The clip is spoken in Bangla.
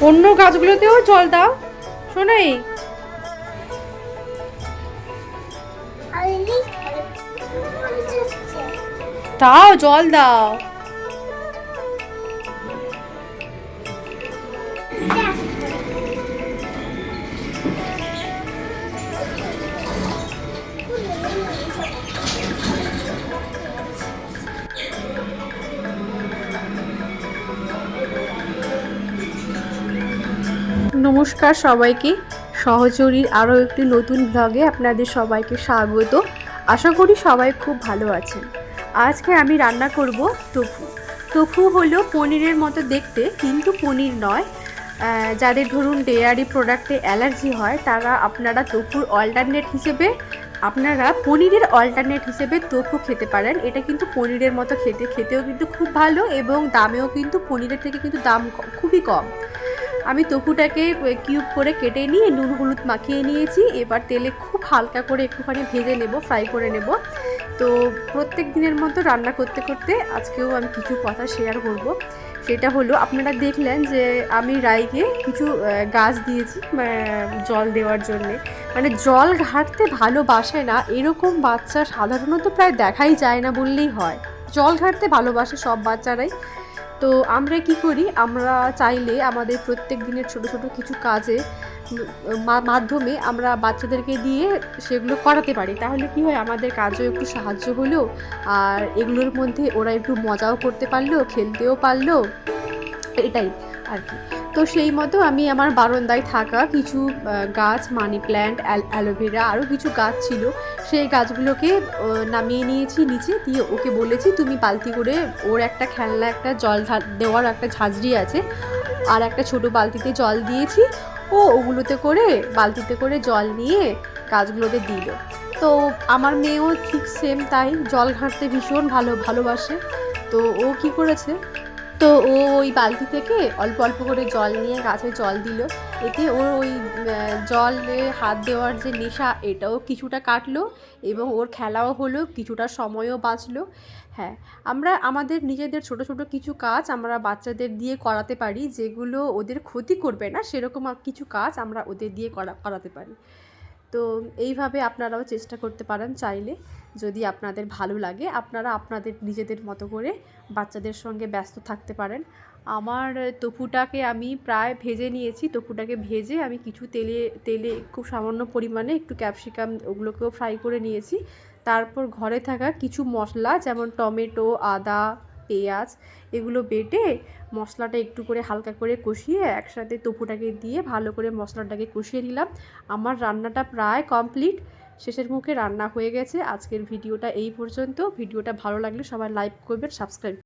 অন্য গাছগুলোতেও জল দাও। শোনাই? তাও জল দাও। নমস্কার সবাইকে। সহচরীর আরও একটি নতুন ব্লগে আপনাদের সবাইকে স্বাগত। আশা করি সবাই খুব ভালো আছেন। আজকে আমি রান্না করব টফু। টফু হলো পনিরের মতো দেখতে, কিন্তু পনির নয়। যাদের ধরুন ডেয়ারি প্রোডাক্টে অ্যালার্জি হয়, তারা আপনারা টফুর অল্টারনেট হিসেবে, আপনারা পনিরের অল্টারনেট হিসেবে তোফু খেতে পারেন। এটা কিন্তু পনিরের মতো খেতে, খেতেও কিন্তু খুব ভালো এবং দামেও কিন্তু পনিরের থেকে কিন্তু দাম খুবই কম। আমি টফুটাকে কিউব করে কেটে নিয়ে নুন হলুদ মাখিয়ে নিয়েছি। এবার তেলে খুব হালকা করে একটুখানি ভেজে নেব ফ্রাই করে নেব। তো প্রত্যেক দিনের মতো রান্না করতে করতে আজকেও আমি কিছু কথা শেয়ার করব। সেটা হলো, আপনারা দেখলেন যে আমি রাইকে কিছু গাছ দিয়েছি জল দেওয়ার জন্যে। মানে জল ঘাটতে ভালোবাসে না, এরকম বাচ্চা সাধারণত প্রায় দেখাই যায় না বললেই হয়। জল ঘাটতে ভালোবাসে সব বাচ্চারাই। তো আমরা কি করি? আমরা চাইলে আমাদের প্রত্যেক দিনের ছোট ছোট কিছু কাজে মাধ্যমে আমরা বাচ্চাদেরকে দিয়ে সেগুলো করাতে পারি। তাহলে কি হয়? আমাদের কাজও একটু সাহায্য হলো, আর এগুলোর মধ্যে ওরা একটু মজাও করতে পারল, খেলতেও পারল। এটাই আর কি। তো সেই মতো আমি আমার বারান্দায় থাকা কিছু গাছ, মানি প্ল্যান্ট অ্যালোভেরা আরও কিছু গাছ ছিল। সেই গাছগুলোকে নামিয়ে নিয়েছি নিচে দিয়ে ওকে বলেছি, তুমি বালতি করে ওর একটা খেলনা, একটা জল দেওয়ার একটা ঝাঁঝরি আছে আর একটা ছোট বালতিতে জল দিয়েছি। ও ওগুলোতে করে, বালতিতে করে জল নিয়ে গাছগুলোতে দিল। তো আমার মেয়েও ঠিক সেম তাই জল ঘাঁটতে ভীষণ ভালো, ভালোবাসে। তো ও কি করেছে? তো ও ওই বালতি থেকে অল্প অল্প করে জল নিয়ে গাছে জল দিল। এতে ওর ওই জলে হাত দেওয়ার যে নেশা, এটাও কিছুটা কাটলো এবং ওর খেলাও হলো, কিছুটা সময়ও বাঁচলো। হ্যাঁ আমরা, আমাদের নিজেদের ছোট ছোট কিছু কাজ আমরা বাচ্চাদের দিয়ে করাতে পারি, যেগুলো ওদের ক্ষতি করবে না, সেরকম কিছু কাজ আমরা ওদের দিয়ে করা, করাতে পারি। তো এইভাবে আপনারাও চেষ্টা করতে পারেন চাইলে। যদি আপনাদের ভালো লাগে, আপনারা আপনাদের নিজেদের মতো করে বাচ্চাদের সঙ্গে ব্যস্ত থাকতে পারেন। আমার টফুটাকে আমি প্রায় ভেজে নিয়েছি। টফুটাকে ভেজে আমি কিছু তেলে তেলে খুব সামান্য পরিমাণে একটু ক্যাপসিকাম ওগুলোকেও ফ্রাই করে নিয়েছি। তারপর ঘরে থাকা কিছু মশলা যেমন টমেটো, আদা পেঁয়াজ এগুলো বেটে মশলাটা একটু করে হালকা করে কষিয়ে একসাথে তপুটাকে দিয়ে ভালো করে মশলাটাকে কষিয়ে নিলাম। আমার রান্নাটা প্রায় কমপ্লিট। শেষের মুখে রান্না হয়ে গেছে। আজকের ভিডিওটা এই পর্যন্ত। ভিডিওটা ভালো লাগলে সবাই লাইক করবেন, সাবস্ক্রাইব